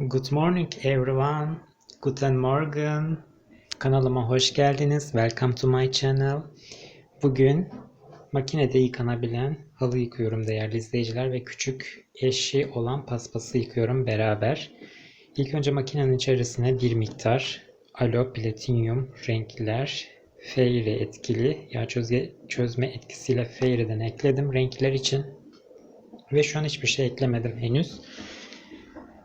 Good morning everyone. Guten Morgen. Kanalıma hoş geldiniz. Welcome to my channel. Bugün makinede yıkanabilen halı yıkıyorum değerli izleyiciler ve küçük eşi olan paspası yıkıyorum beraber. İlk önce makinenin içerisine bir miktar alo platinyum renkler Fairy etkili yağ çözge, çözme etkisiyle Fairy'den ekledim renkler için. Ve şu an hiçbir şey eklemedim henüz.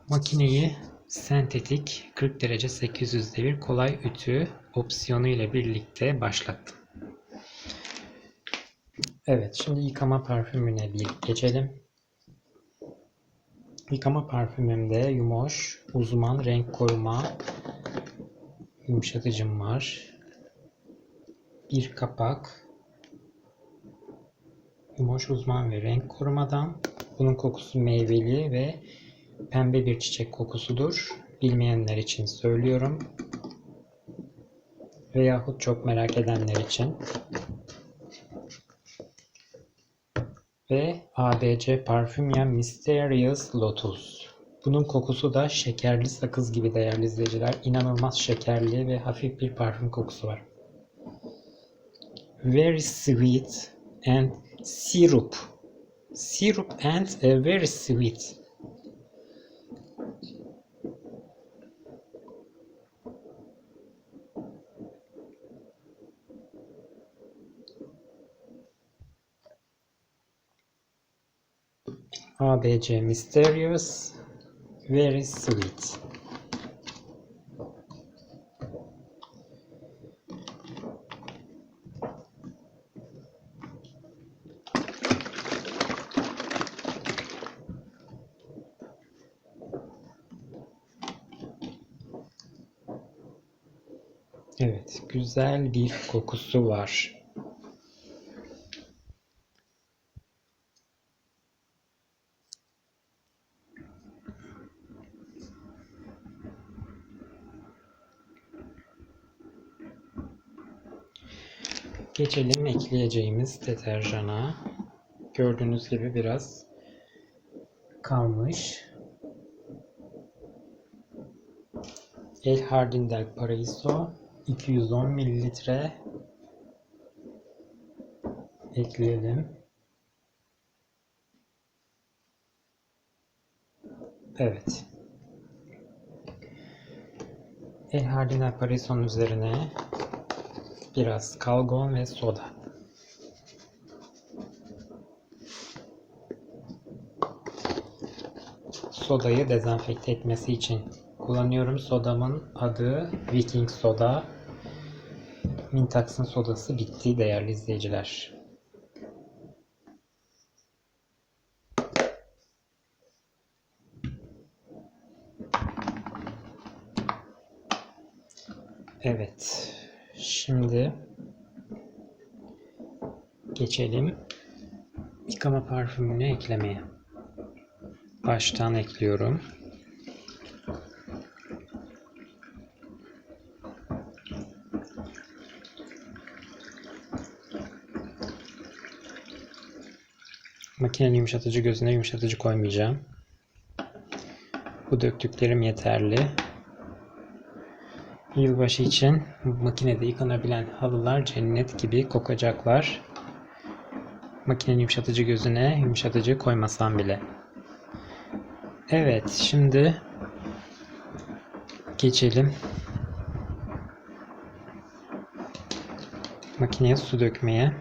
Makineyi sentetik 40 derece 800 devir kolay ütü opsiyonu ile birlikte başlattım. Evet şimdi yıkama parfümüne bir geçelim. Yıkama parfümümde Yumoş uzman renk koruma yumuşatıcım var. Bir kapak Yumoş uzman ve renk korumadan. Bunun kokusu meyveli ve pembe bir çiçek kokusudur. Bilmeyenler için söylüyorum. Veyahut çok merak edenler için. Ve ABC Parfümya Mysterious Lotus. Bunun kokusu da şekerli sakız gibi değerli izleyiciler. İnanılmaz şekerli ve hafif bir parfüm kokusu var. Very sweet and syrup. Syrup and uh, very sweet. ABC Mysterious Very Sweet Evet, güzel bir kokusu var. Geçelim ekleyeceğimiz deterjana. Gördüğünüz gibi biraz kalmış. El Jardín del Paraíso 210 mililitre ekleyelim. Evet. El Jardín del Paraíso'nun üzerine biraz kalgon ve soda. Sodayı dezenfekte etmesi için kullanıyorum. Sodamın adı Viking Soda. Mintax'ın sodası bitti değerli izleyiciler. Evet. Şimdi geçelim yıkama parfümünü eklemeye. Baştan ekliyorum. Makinenin yumuşatıcı gözüne yumuşatıcı koymayacağım. Bu döktüklerim yeterli. Yılbaşı için makinede yıkanabilen halılar cennet gibi kokacaklar. Makinenin yumuşatıcı gözüne yumuşatıcı koymasam bile. Evet, şimdi geçelim makineye su dökmeye.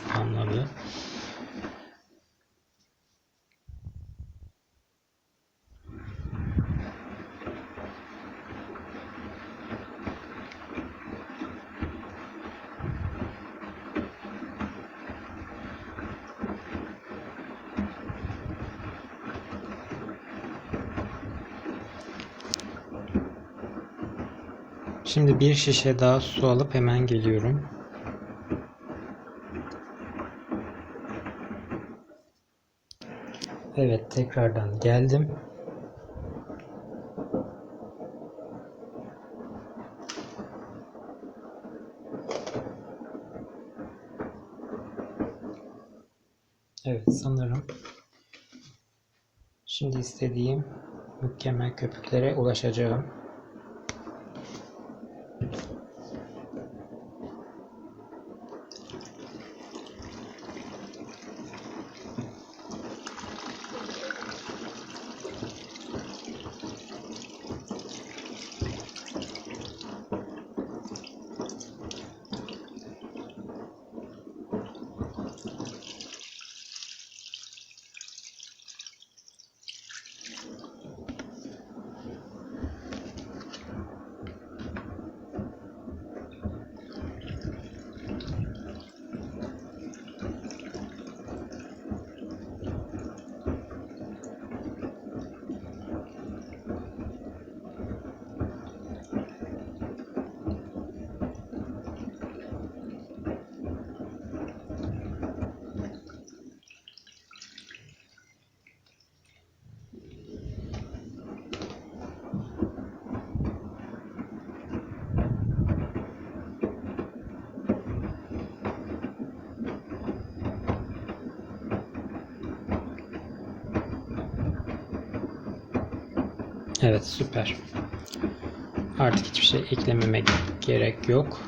Tamamladı. Şimdi bir şişe daha su alıp hemen geliyorum. Evet, tekrardan geldim. Evet, sanırım şimdi istediğim mükemmel köpüklere ulaşacağım. Evet, süper. Artık hiçbir şey eklememe gerek yok.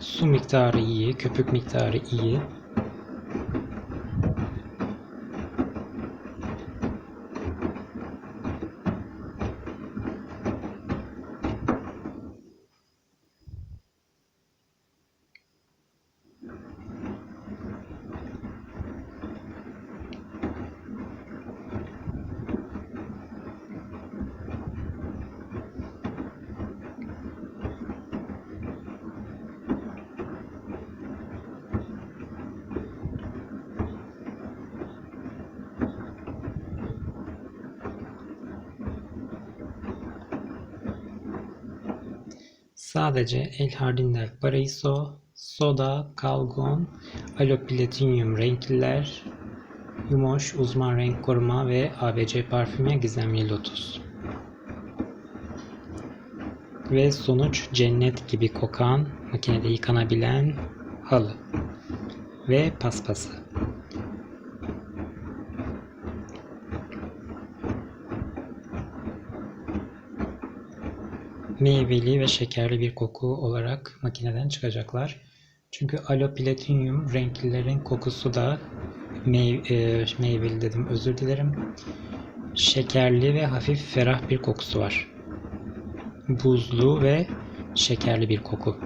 Su miktarı iyi, köpük miktarı iyi. Sadece El Jardín del Soda, Calgon, Aloe Platinum renkliler, Yumoş uzman renk koruma ve ABC parfümü gizemli lotus. Ve sonuç cennet gibi kokan, makinede yıkanabilen halı ve paspası. Meyveli ve şekerli bir koku olarak makineden çıkacaklar. Çünkü aloe platinum renklilerin kokusu da mey e, meyveli dedim özür dilerim. Şekerli ve hafif ferah bir kokusu var. Buzlu ve şekerli bir koku.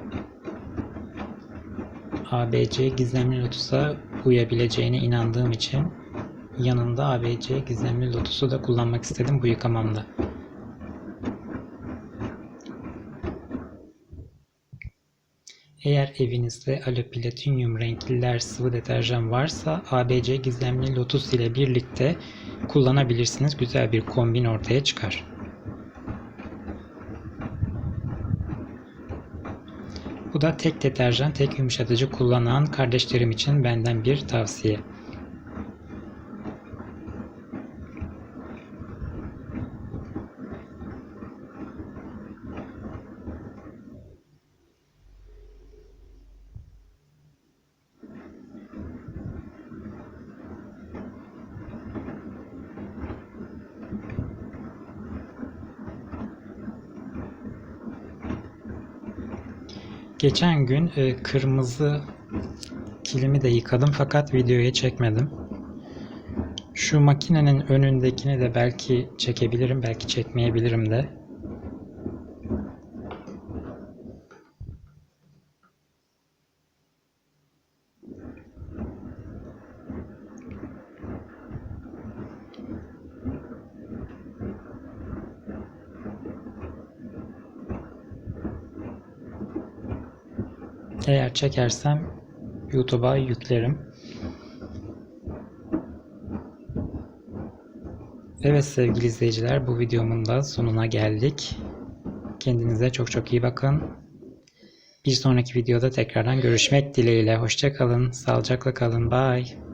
ABC Gizemli Lotus'a uyabileceğine inandığım için yanında ABC Gizemli Lotus'u da kullanmak istedim bu yıkamamda. Eğer evinizde Aloe Platinum renkliler sıvı deterjan varsa ABC Gizemli Lotus ile birlikte kullanabilirsiniz. Güzel bir kombin ortaya çıkar. Bu da tek deterjan, tek yumuşatıcı kullanan kardeşlerim için benden bir tavsiye. Geçen gün e, kırmızı kilimi de yıkadım fakat videoya çekmedim. Şu makinenin önündekini de belki çekebilirim, belki çekmeyebilirim de. Eğer çekersem YouTube'a yüklerim. Evet sevgili izleyiciler bu videomun da sonuna geldik. Kendinize çok çok iyi bakın. Bir sonraki videoda tekrardan görüşmek dileğiyle. Hoşça kalın, sağlıcakla kalın. Bye.